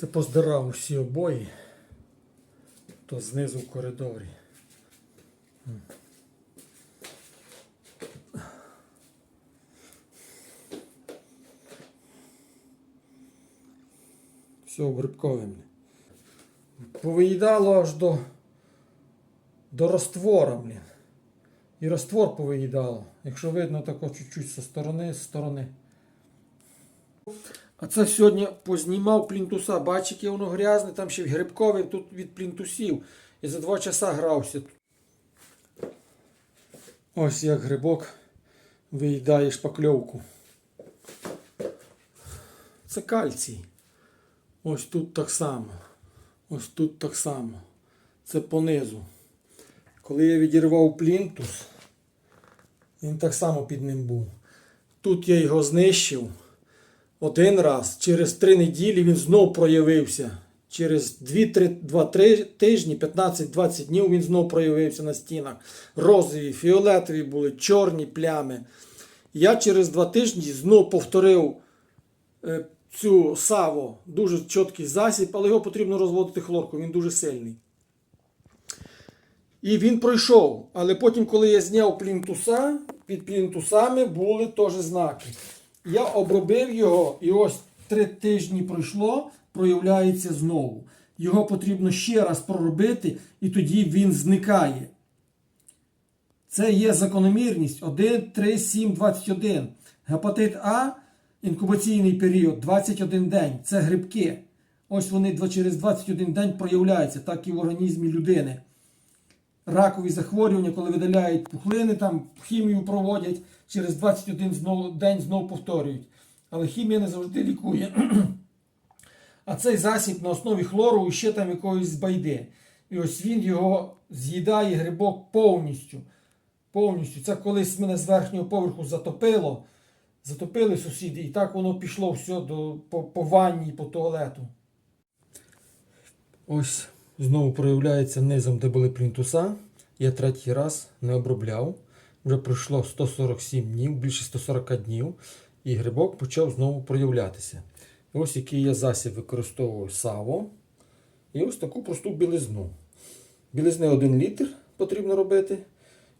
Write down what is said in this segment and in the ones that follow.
Це поздирав усі обої, то знизу в коридорі. Все грибковим. Повиїдало аж до, до роствора, блін. І роствор повиїдало. Якщо видно, тако чуть-чуть зі сторони, з сторони. А це сьогодні познімав плінтуса. Бачиш, яке воно грязне, там ще грибковий тут від плінтусів. І за два часа грався. Ось як грибок виїдає шпакльовку. Це кальцій. Ось тут так само. Ось тут так само. Це понизу. Коли я відірвав плінтус, він так само під ним був. Тут я його знищив один раз. Через три неділі він знов проявився. Через 2-3 тижні, 15-20 днів він знов проявився на стінах. Розові, фіолетові були, чорні плями. Я через два тижні знов повторив е, цю саво. Дуже чіткий засіб, але його потрібно розводити хлоркою, він дуже сильний. І він пройшов. Але потім, коли я зняв плінтуса, під плінтусами були теж знаки. Я обробив його, і ось три тижні пройшло, проявляється знову. Його потрібно ще раз проробити, і тоді він зникає. Це є закономірність 1, 3, 7, 21. Гепатит А, інкубаційний період 21 день. Це грибки. Ось вони через 21 день проявляються, так і в організмі людини. Ракові захворювання, коли видаляють пухлини, там хімію проводять, через 21 знов, день знову повторюють. Але хімія не завжди лікує. А цей засіб на основі хлору і ще там якоїсь байди. І ось він його з'їдає грибок повністю. Повністю. Це колись мене з верхнього поверху затопило. Затопили сусіди, і так воно пішло все до, по, по ванні, по туалету. Ось знову проявляється низом, де були плінтуса. Я третій раз не обробляв. Вже пройшло 147 днів, більше 140 днів, і грибок почав знову проявлятися. Ось який я засіб використовую саво. І ось таку просту білизну. Білизни 1 літр потрібно робити.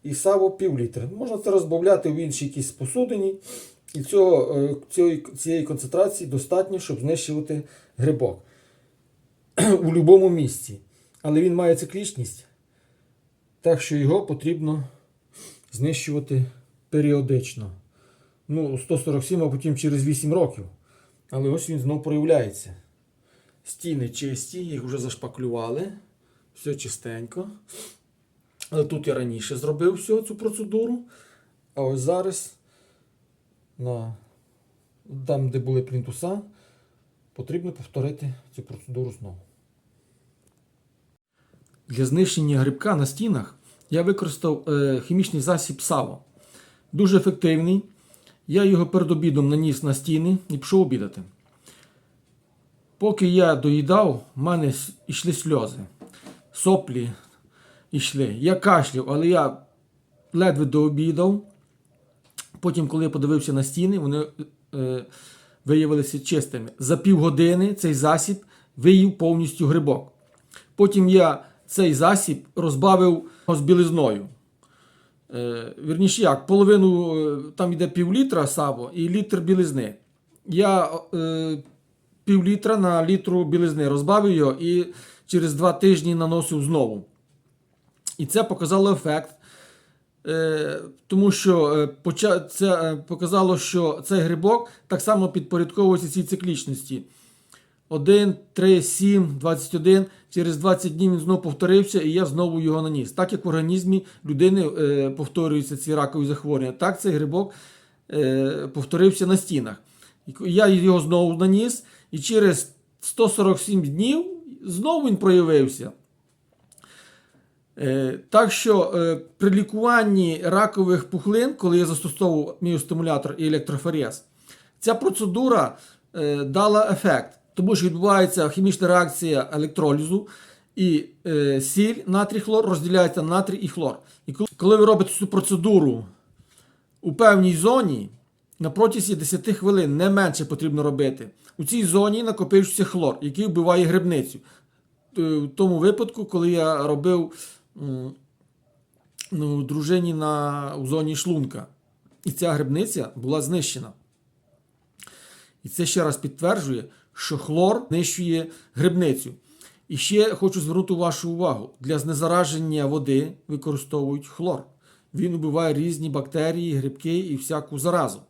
І саво пів літра. Можна це розбавляти в іншій якійсь посудині. І цього, е, цієї концентрації достатньо, щоб знищувати грибок у будь-якому місці. Але він має циклічність, так що його потрібно знищувати періодично. Ну, 147, а потім через 8 років. Але ось він знов проявляється. Стіни чисті, їх вже зашпаклювали. Все чистенько. Але тут я раніше зробив всю цю процедуру. А ось зараз, на, там, де були плінтуса, потрібно повторити цю процедуру знову. Для знищення грибка на стінах я використав е, хімічний засіб Саво. Дуже ефективний. Я його перед обідом наніс на стіни і пішов обідати. Поки я доїдав, в мене йшли сльози, соплі йшли. Я кашляв, але я ледве дообідав. Потім, коли я подивився на стіни, вони е, виявилися чистими. За півгодини цей засіб виїв повністю грибок. Потім я цей засіб розбавив з білизною. Е, вірніше як, половину е, там йде пів літра саво і літр білизни. Я е, пів літра на літру білизни розбавив його і через два тижні наносив знову. І це показало ефект. Е, тому що е, це показало, що цей грибок так само підпорядковується цій циклічності. 1, 3, 7, 21. Через 20 днів він знову повторився, і я знову його наніс. Так як в організмі людини е, повторюються ці ракові захворювання, так цей грибок е, повторився на стінах. Я його знову наніс, і через 147 днів знову він проявився. Е, Так що е, при лікуванні ракових пухлин, коли я застосовував міостимулятор і електрофорез, ця процедура е, дала ефект, тому що відбувається хімічна реакція електролізу, і е, сіль, натрій хлор розділяється на натрій і хлор. І коли, коли ви робите цю процедуру у певній зоні, на протязі 10 хвилин не менше потрібно робити. У цій зоні накопичується хлор, який вбиває грибницю. Е, В тому випадку, коли я робив ну, дружині на, у зоні шлунка, і ця грибниця була знищена. І це ще раз підтверджує, що хлор знищує грибницю. І ще хочу звернути вашу увагу: для знезараження води використовують хлор. Він убиває різні бактерії, грибки і всяку заразу.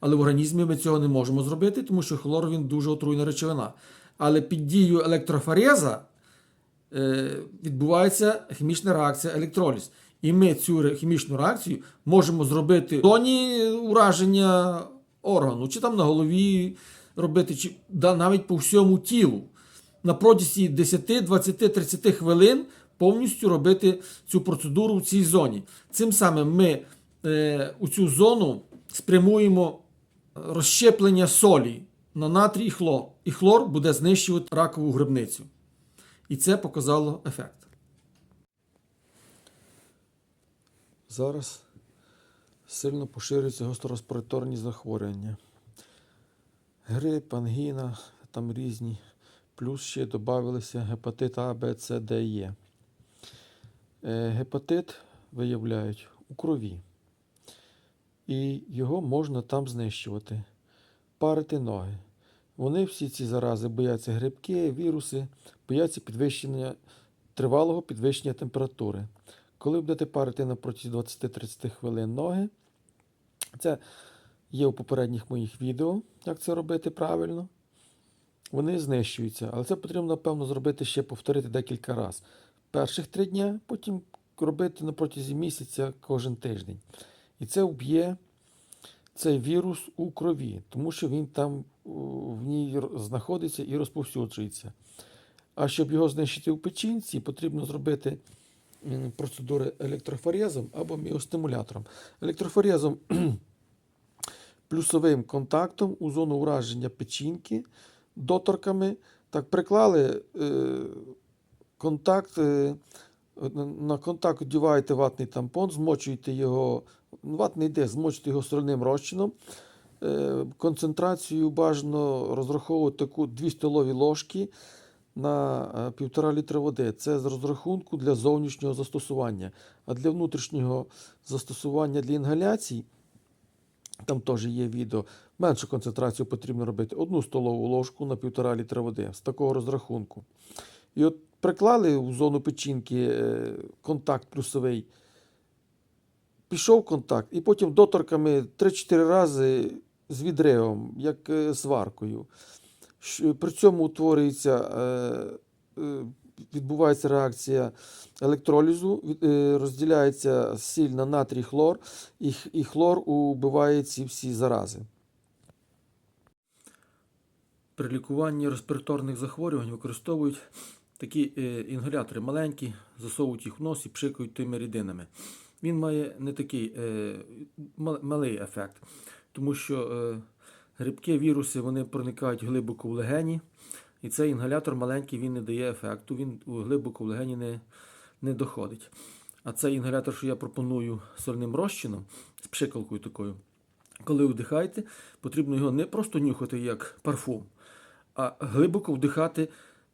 Але в організмі ми цього не можемо зробити, тому що хлор він дуже отруйна речовина. Але під дією електрофореза е, відбувається хімічна реакція електроліз. І ми цю хімічну реакцію можемо зробити в зоні ураження органу, чи там на голові робити, чи навіть по всьому тілу. На протязі 10, 20, 30 хвилин повністю робити цю процедуру в цій зоні. Цим самим ми е, у цю зону спрямуємо розщеплення солі на натрій і хлор. І хлор буде знищувати ракову грибницю. І це показало ефект. Зараз сильно поширюються гострореспіраторні захворювання. Грип, ангіна, там різні. Плюс ще додавалися гепатит А, Б, С, Д, Е. Е, Гепатит виявляють у крові. І його можна там знищувати. Парити ноги. Вони всі ці зарази бояться грибки, віруси, бояться підвищення тривалого підвищення температури. Коли будете парити на протязі 20-30 хвилин ноги, це є у попередніх моїх відео, як це робити правильно. Вони знищуються, але це потрібно, напевно, зробити ще повторити декілька разів. Перших три дня, потім робити на протязі місяця кожен тиждень. І це вб'є цей вірус у крові, тому що він там в ній знаходиться і розповсюджується. А щоб його знищити у печінці, потрібно зробити процедури електрофорезом або міостимулятором. Електрофорезом плюсовим контактом у зону ураження печінки доторками. Так, приклали е, контакт, е, на- контакт одіваєте ватний тампон, змочуєте його, ватний диск, змочуєте його соляним розчином. Е, концентрацію бажано розраховувати таку 2 столові ложки на е, півтора літра води. Це з розрахунку для зовнішнього застосування. А для внутрішнього застосування для інгаляцій, там теж є відео, меншу концентрацію потрібно робити. Одну столову ложку на півтора літра води з такого розрахунку. І от приклали в зону печінки е, контакт плюсовий. Пішов контакт, і потім доторками 3-4 рази з відривом, як е, сваркою. При цьому утворюється, е, е, відбувається реакція електролізу, е, розділяється сіль на натрій хлор, і, хлор убиває ці всі зарази. При лікуванні респіраторних захворювань використовують такі е, інгалятори маленькі, засовують їх в нос і пшикають тими рідинами. Він має не такий е, малий ефект, тому що грибки, віруси вони проникають глибоко в легені, і цей інгалятор маленький він не дає ефекту, він глибоко в легені не, не доходить. А цей інгалятор, що я пропоную сольним розчином, з пшикалкою такою, коли вдихаєте, потрібно його не просто нюхати як парфум, а глибоко вдихати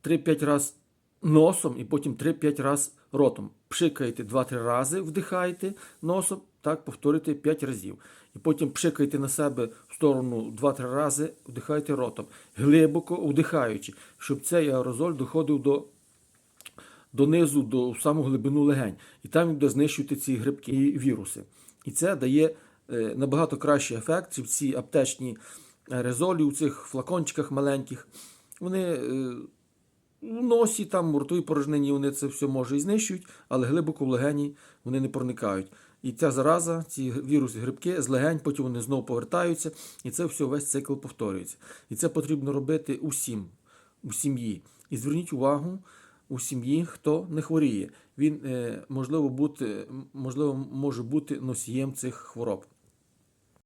3-5 разів носом і потім 3-5 разів ротом. Пшикаєте 2-3 рази, вдихаєте носом, так повторюєте 5 разів. І потім пшикаєте на себе в сторону 2-3 рази, вдихаєте ротом, глибоко вдихаючи, щоб цей аерозоль доходив до донизу, до саму глибину легень. І там буде знищувати ці грибки і віруси. І це дає е, набагато кращий ефект. Ці ці аптечні аерозолі у цих флакончиках маленьких. Вони е, в носі, там, в ротовій порожнині вони це все може і знищують, але глибоко в легені вони не проникають. І ця зараза, ці віруси, грибки з легень, потім вони знову повертаються, і це все весь цикл повторюється. І це потрібно робити усім, у сім'ї. І зверніть увагу, у сім'ї, хто не хворіє. Він, е, можливо, бути, можливо, може бути носієм цих хвороб.